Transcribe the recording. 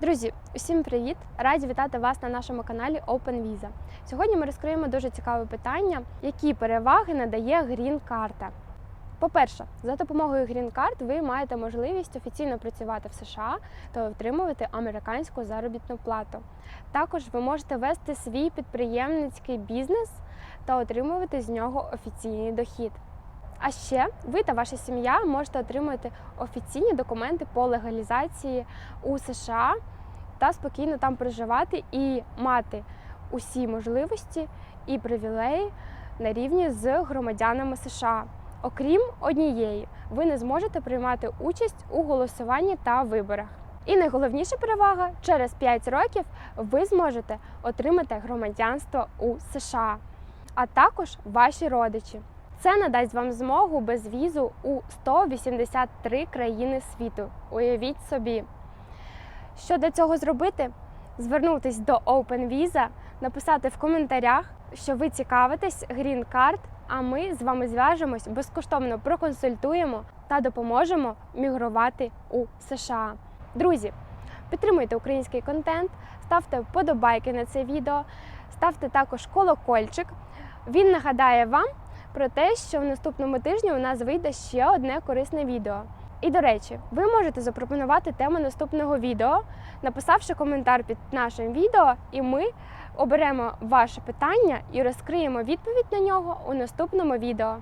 Друзі, усім привіт! Раді вітати вас на нашому каналі Open Visa. Сьогодні ми розкриємо дуже цікаве питання, які переваги надає Green карта. По-перше, за допомогою Green Card ви маєте можливість офіційно працювати в США та отримувати американську заробітну плату. Також ви можете вести свій підприємницький бізнес та отримувати з нього офіційний дохід. А ще ви та ваша сім'я можете отримати офіційні документи по легалізації у США та спокійно там проживати і мати усі можливості і привілеї на рівні з громадянами США. Окрім однієї, ви не зможете приймати участь у голосуванні та виборах. І найголовніша перевага через 5 років ви зможете отримати громадянство у США, а також ваші родичі. Це надасть вам змогу без візу у 183 країни світу. Уявіть собі. Що для цього зробити? Звернутись до Open Visa, написати в коментарях, що ви цікавитесь Green Card, а ми з вами зв'яжемось, безкоштовно проконсультуємо та допоможемо мігрувати у США. Друзі, підтримуйте український контент, ставте вподобайки на це відео, ставте також колокольчик. Він нагадає вам про те, що в наступному тижні у нас вийде ще одне корисне відео. І до речі, ви можете запропонувати тему наступного відео, написавши коментар під нашим відео, і ми оберемо ваше питання і розкриємо відповідь на нього у наступному відео.